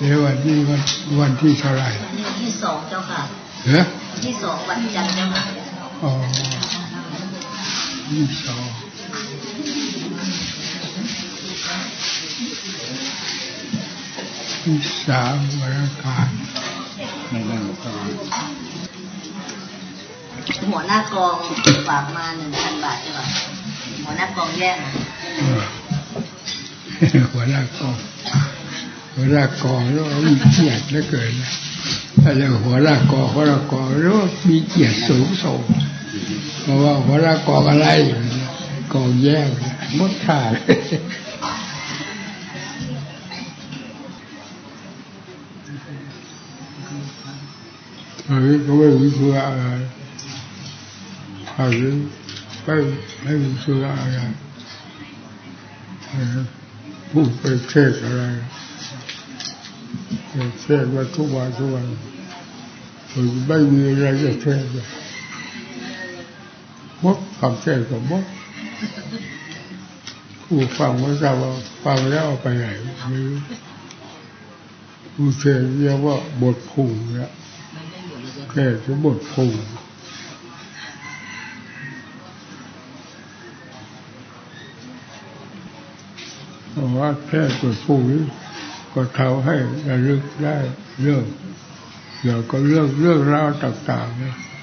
เดี๋ยววันที่วันวันที่เท่าไหร่วันนี้วันที่สองเจ้าค่ะเฮ้ยวันที่สองวันจันทร์เจ้าค่ะอ๋อยี่สองยี่สามวันอังคารไม่นั่งก็หัวหน้ากองฝากมาหนึ่งพันบาทเจ้าค่ะหัวหน้ากองแย่งอะเออหัวหน้ากอง หัวหน้ากอแล้วมีเกียรติเหลือเกินนะถ้าเรียกหัวหน้ากอหัวหน้ากอแล้วมีเกียรติสูงส่งเพราะว่าหัวหน้ากออะไรกอแย่มดขาดเฮ้ยก็ไม่มีเชื่ออะไรอะไรไม่ไม่มีเชื่ออะไรเออพูดไปเทศอะไร เทศว่าทุกวันทุกวันเออไม่มีอะไรจะเทศเลยมดคำเทศกับมดผู้ฟังว่าจะว่าฟังแล้วเอาไปไหนไม่รู้ผู้เทศเรียกว่าบทผูเนี่ยแค่สมบทภูมิเพราะว่าแค่ตัวภูมิ ก็เท่าให้ระลึกได้เรื่องเดี๋ยวก็เรื่องเรื่องราวต่าง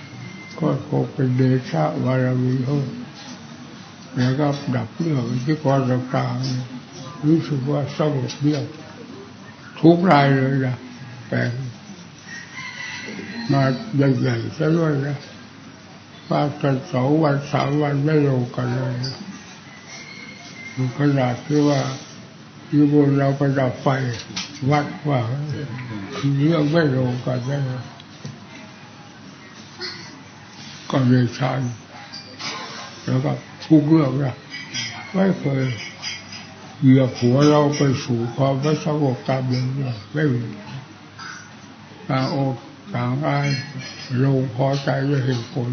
ๆก็คงเป็นเดชะวารมีเขาแล้วก็ดับเรื่องที่กรต่างๆรู้สึกว่าสงบเรื่องทุกรายเลยนะแต่มาใหญ่ๆซะด้วยนะว่ากันสองวันสามวันไม่ลงกันเลยนะขนาดที่ว่า อยู่บนเราประดับไฟ วัดว่าเรื่องไม่ลงกันได้นะก็เลยชันแล้วก็ทุกเรื่องนะไม่เคยเหยียบหัวเราไปสู่ความไม่สงบตามเรื่องเลยไม่มีตาอกต่างกายลงพอใจจะเห็นผล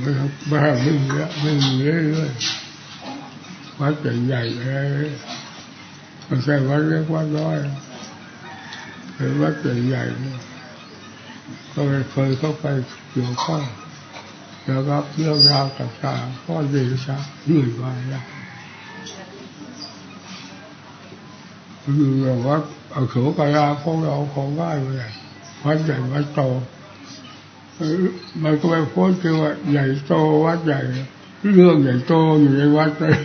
ไม่ไม่ไม่มีแล้วไม่มีเรื่อยๆวัดใหญ่ๆอะไรไม่ใช่วัดเล็กวัดน้อยเป็นวัดใหญ่ๆเนี่ยก็เคยเข้าไปเกี่ยวข้องแล้วก็เรื่องราวต่างๆก็เดชะเรื่ยมาแล้วคือว่าเอาโขกระลาของเราของง่ายเลยวัดใหญ่วัดโต มันก็ไปโพ้นคือว่าใหญ่โตวัดใหญ่ เรื่องใหญ่โตอยู่ในวัดเลย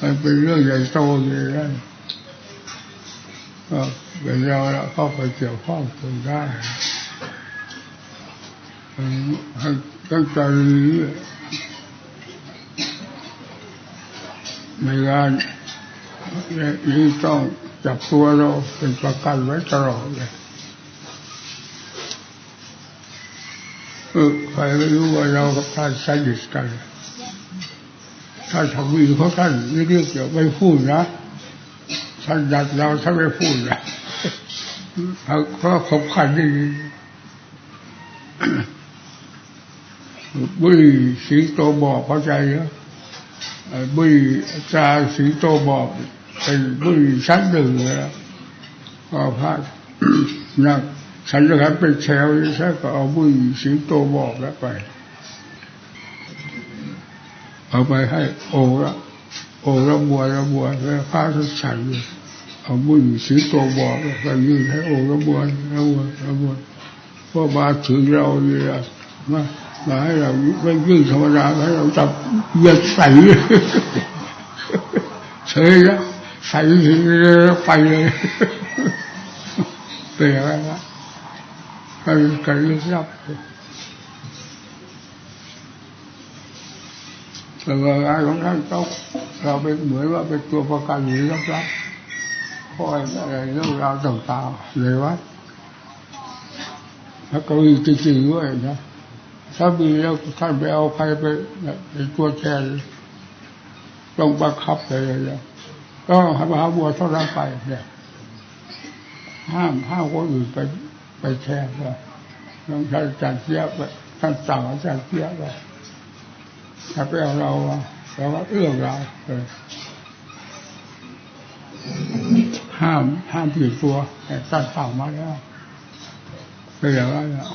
มันเป็นเรื่องใหญ่โตอยู่ในนั้นก็เป็นเราล้วเข้าไปเกี่ยวข้องกันได้ให้ตั้งใจในงานนี่ต้องจับตัวเราเป็นประกันไว้ตลอดเลย เออใครไม่รู้ว่าเรากับท่านสนิทกันท่านทวีเขาท่านเรียกเกี่ยวไม่พูดนะท่านดัดเราท่านไม่พูดนะเพราะขบขันดีบุรีสิงโตบอกเข้าใจเนอะบุรีจาสิงโตบอกเป็นบุรีชั้นหนึ่งแล้วก็พระนัก ฉันนะครับเป็นแชวใช่ก็เอาบุรีสิงโตบอกแล้วไป เอาไปให้โอละโอละบัวละบัวแล้วพระทุกฉันเอาบุรีสิงโตบอกแล้วก็ยื่นให้โอละบัวละบัวละบัวพอมาถึงเราเนี่ยมามาให้เราไม่ยื่นธรรมดาให้เราจับเหยียดใส่เฉยแล้วใส่ไปเลยเป็นอะไรละก็การลึกลับแต่ว่างาน ของท่านต้องเราเป็นเหมือนว่าเป็นตัวประกันหรือลับลับคอยอะไรเรื่องราวต่างๆเลยวัดแล้วก็มีจริงๆด้วยนะถ้ามีแล้วท่านไปเอาใครไปเป็นตัวแทนต้องบังคับเลยเลยก็ให้มหาบัวเท่านั้นไปเนี่ยห้ามห้ามคนอื่นไป แทนเลยต้องท่านจัดเสียไปท่านสั่งอาจารย์เสียไปถ้าไปเอาเราเราก็เอื้อมเราเออห้ามห้ามผิดตัวแต่ตัดเต่ามาแล้วเป็นอย่างนั้นอะ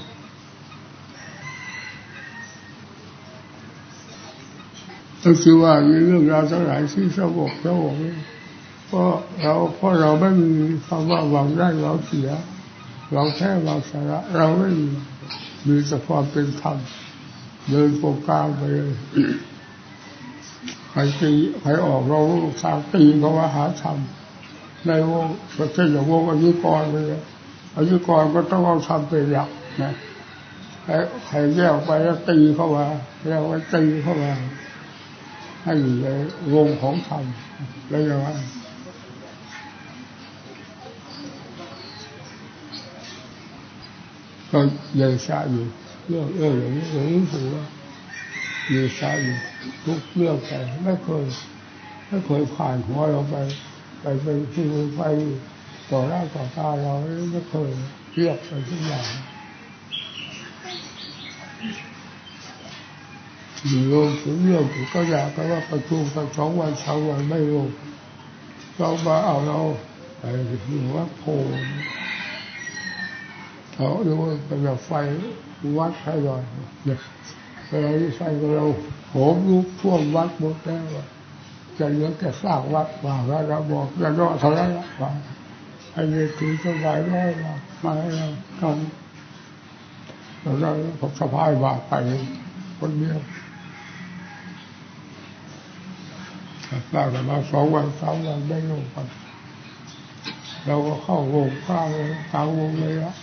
ต้องคิดว่ามีเรื่องราวทั้งหลายที่สงบสงบเพราะเราเพราะเราไม่มีคำว่าหวังได้หวังเสีย หวังแค่หวังสาระเราไม่มีมีแต่ความเป็นธรรมเดินโปกลางไปเลยใครตีใครออกเราทางตีเขาว่าหาธรรมในวงประเทศอย่างวงอายุกรเลยอายุกรก็ต้องเอาธรรมเป็นหลักนะใครใครแยกไปแล้วตีเข้ามาแล้วก็ตีเข้ามาให้อยู่ในวงของธรรมแล้วอย่างนั้น ก็ยังชาอยู่เรื่องเรื่องอย่างนี้อย่างนี้ถือว่ายังชาอยู่ทุกเรื่องไปไม่เคยไม่เคยผ่านหัวเราไป ไปเป็นที่ไปต่อหน้าต่อตาเราไม่เคยเรียกไปทุกอย่างอยู่โลกถึงเรื่องถึงก็อยากกันว่าประชุมกันสองวันสามวันไม่ลงเรามาเอาเราไปถึงว่าโพ เขาเรียกว่าเป็นแบบไฟวัดให้หน่อยเนี่ยเวลาที่ไฟเราโหมลุกท่วมวัดหมดแล้วจะเหลือแต่สร้างวัดว่าแล้วเราบอกจะรอดเท่านั้นละว่าให้เรีสบายร้อยว่ามาให้เราทำเราเราผมสะพายบาไปคนเดียวสร้างกันมาสองวันสามวันได้ลงกันเราก็เข้าวงข้างเลยกลางวงเลยละ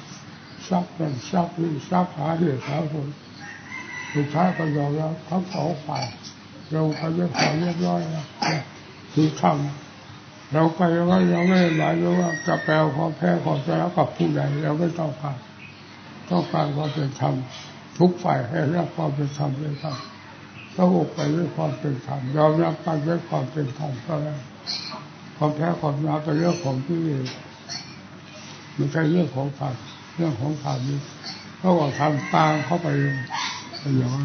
ซักนั่นซักนี่ซักหาเหตุหาผลสุดท้ายก็ยอมรับทั้งสองฝ่ายเราไปเรียบร้อยเรียบร้อยแล้วคือทำเราไปว่าเราไม่หมายถึงว่าจะแปลความแพ้ความชนะกับผู้ใดเราไม่ต้องการต้องการความเป็นธรรมทุกฝ่ายให้รับความเป็นธรรมเลยครับสงบไปด้วยความเป็นธรรมยอมรับกันด้วยความเป็นธรรมก็แล้วความแพ้ความชนะเป็นเรื่องของที่ไม่ใช่เรื่องของธรรม เรื่องของธรรมนี่เขาบอกทำตามเข้าไปเลยอง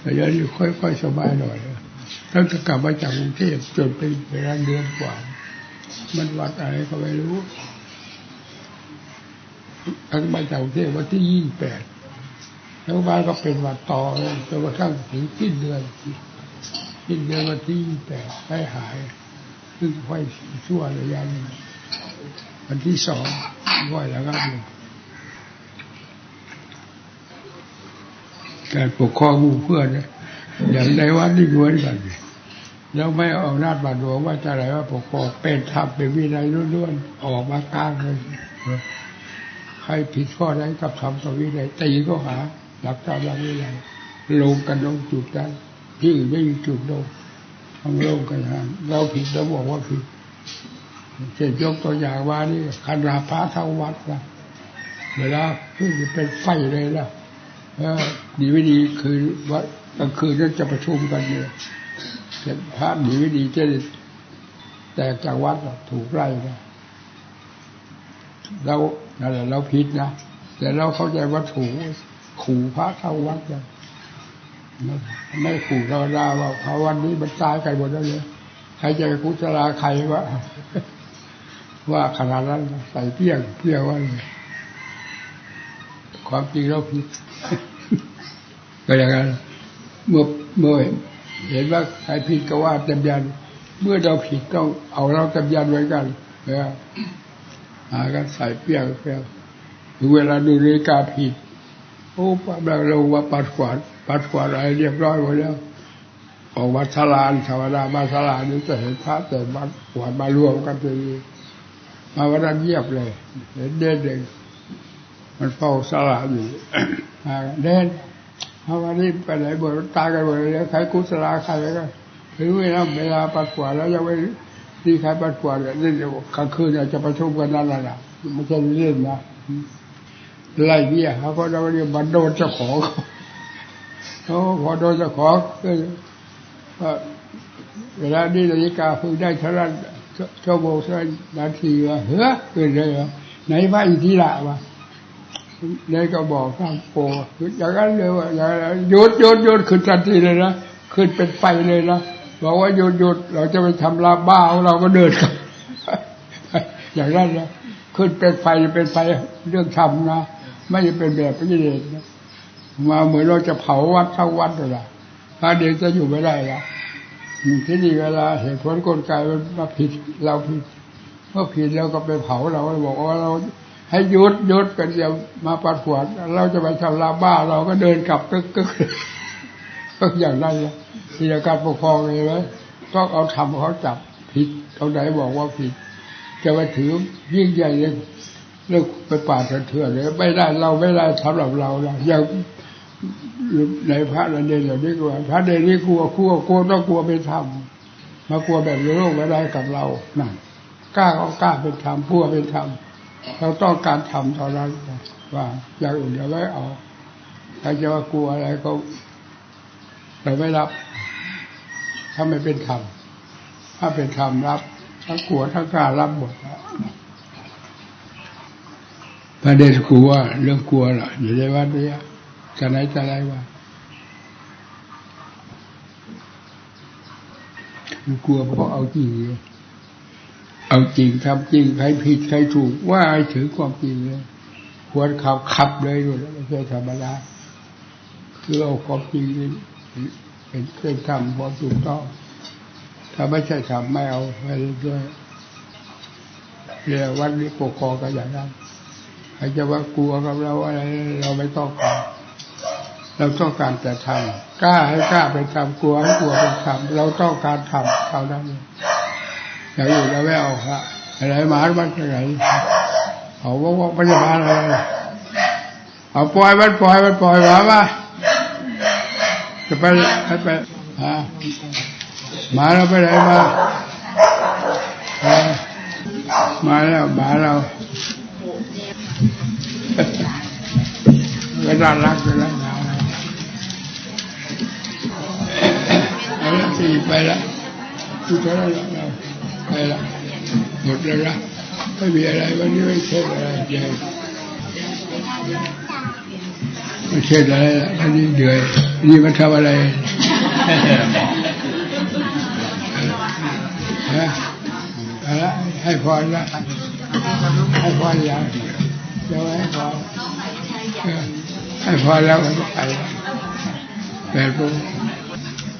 แต่ยังนี้ค่อยๆสบายหน่อยตั้งแต่กลับมาจากกรุงเทพจนเป็นเวลาเดือนกว่า มันวัดอะไรก็ไม่รู้ตั้งมาจากกรุงเทพวันที่ยี่แปดแล้วบ้านก็เป็นวัดต่อจนกระทั่งถึงสิ้นเดือนสิ้นเดือนวันที่ยี่แปดได้หายซึ่งค่อยชั่วระยะนึง วันที่สองค่อยแล้วก็อยู่การปกครองหมู่เพื่อนเนี่ยอย่างในวัดนี่ล้วนกันแล้วไม่เอาหน้าจบาดหลวงว่าจะอะไรว่าปกครองเป็นธรรมเป็นวินัยล้วนๆออกมากลางเลยใครผิดข้อใดกับธรรมกับวินัยตีก็หา หลักธรรมหลักวินัยลงกันลงจุดนั้นที่อื่นไม่มีจุดลงทำลงกันหาเราผิดแล้วบอกว่าผิด เช่นยกตัวอย่างว่านี่ขนาพระเท่าวัดนะเวลาเพิ่เป็นไฟเลยล่ะดีไม่ดีคือว่ากลางคืนนั้นจะประชุมกันเนี่ยพระดีไม่ดีจะแต่จากวัดถูกไล่นะเรานั่นแหละเราผิดนะแต่เราเข้าใจว่าถูกขู่พระเข้าวัดกันไม่ขู่เราดาว่าพระวันนี้มันตายกันหมดแล้วเลยใครจะกุศลาใครว่า ว่าขนาดนั้นใส่เปี้ยงเปี้ยงว่าเลยความจริงเราผิดก็อย่างนั้นเมื่อเมื่อเห็นว่าใครผิดก็ว่าเต็มยัน เมื่อเราผิดต้องเอาเราเต็มยันไว้กันนะหากันใส่เปี้ยงเปี้ยงถึงเวลาดูนาฬิกาผิดโอ้แบบเราว่าปัดกวาดปัดกวาดอะไรเรียบร้อยหมดแล้วออกมาสลานธรรมดามาสลานนี่จะเห็นพระแต่มากวาดมารวมกันเลย มาวันนั้นเยียบเลยเห็นเด่นเด่นมันเฝ้าสลาอยู่เด่นเพราะวันนี้ไปไหนบ่นตายกันหมดเลยใครกุศลาใครก็ถือเวลาเวลาปัดกวาดแล้วยังไม่ที่ใครปัดกวาดเนี่ยนี่กลางคืนจะประชุมกันนั่นแหละไม่ใช่เรื่องนะไล่เบี้ยเขาก็เราเรียกบันโดนเจ้าของเขาพอโดนเจ้าของก็เวลานี้นาฬิกาเพิ่งได้เท่านั้น ชั่วโมงเท่านทีวะเฮ้ยเกินเลยไหนว่าอีกทีละวะเลยก็บอกข้างโปอย่างนั้นเลยว่าอย่างนั้นหยุดหยุดหยุดขึ้นทันทีเลยนะขึ้นเป็นไฟเลยนะบอกว่าหยุดหยุดเราจะไปทำลาบ้าของเราก็เดินกลับอย่างนั้นนะขึ้นเป็นไฟเป็นไฟเรื่องธรรมนะไม่ได้เป็นแบบกิเลสนะมาเหมือนเราจะเผาวัดทั้งวัดเลยละถ้าเด็กจะอยู่ไม่ได้ละ ที่นี่เวลาเหตุผลกลไกมันมาผิดเราผิดเมื่อผิดเราก็ไปเผาเราบอกว่าเราให้ยุดยุดกันอย่ามาปัดขวดเราจะไปทำลาบ้าเราก็เดินกลับกึกกึกก็อย่างนั้นเลยที่การปกครองเลยไหมต้องเอาทำเขาจับผิดเขาไหนบอกว่าผิด จะไปถือยิ่งใหญ่เลยเรื่องไปป่าเถื่อนเลยไม่ได้เราไม่ได้สำหรับเรานะอย่าง ในพระนันเดนอย่างนี้กว่าพระเดนนี่กลัวกลัวกลัวต้องกลัวเป็นธรรมมากลัวแบบโลกไม่ได้กับเรานั่นกล้าก็กล้าเป็นธรรมกลัวเป็นธรรมเราต้องการทำเท่านั้นว่าอย่างอื่นเราไม่เอาใครจะว่ากลัวอะไรก็เราไม่รับ ถ้าไม่เป็นธรรมถ้าเป็นธรรมรับทั้งกลัวทั้งกล้ารับหมดประเด็นกลัวเรื่องกลัวล่ะอยู่ในวัดนี้ จะไหนจะไรว่ามันกลัวเพราะเอาจริงเอาจริงทำจริงใครผิดใครถูก ว่าให้ถึงความจริงเลยควรขับขับเลยด้วยไม่ใช่ธรรมดาคือเอาความจริงเป็นเครื่องทำพอถูกต้องถ้าไม่ใช่ทำไม่เอาไปด้วยเรียกวัดนี้ปกครองกันอย่างนั้นใครจะว่า กลัวกับเราอะไร เราไม่ต้องการ เราต้องการแต่ทำกล้าให้กล้าไปทำกลัวให้กลัวไปทำเราต้องการทำเท่านั้นองอย่างอื่นเราไม่เอาละอะไรมาบ้านไหนเอาว่าว่าพยาบาลอะไรเอาปล่อยมันปล่อยมันปล่อยมาว่าจะไปให้ไปฮะมาเราไปไหนมามาแล้วมาเราก็น่ารักเลยนะเอาละ สี่ไปละทุกท่านเราไปละหมดแล้วละไม่มีอะไรวันนี้ไม่เช่อะไรใหญ่ไม่เช่อะไรละวันนี้เหนื่อยนี่มันทำอะไรฮะเอาละให้พรละให้พรยังเดี๋ยวให้พรเออให้พรแล้วก็ไปละแต่พวก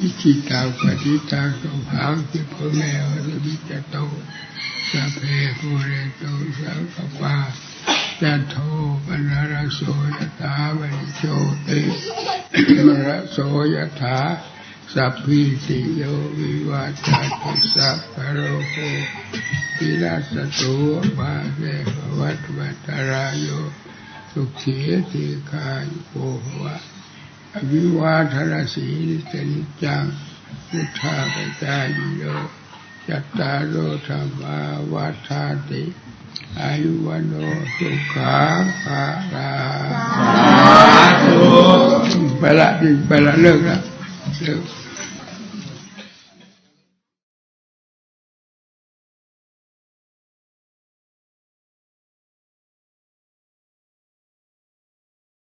อิจิตาปฏิตาสุขังที่พ่อแม่วัฏวิจโตสัพเพปุเรโตสังกปาจันโทปนารโสยถามณิโชติมรโสยถาสัพพิติโยวิวัจจัตุสัพพโรโควินาศตุมาเสวัตวัตรายโยสุขีติคายุโกภวะ วิวาทนาสีนิสนิจังพุทธาปจายโยจัตตารโอธรรมาวัฏาติ อายุวันโนสุขังภาราไปละจริงไปละเลิกละเลิก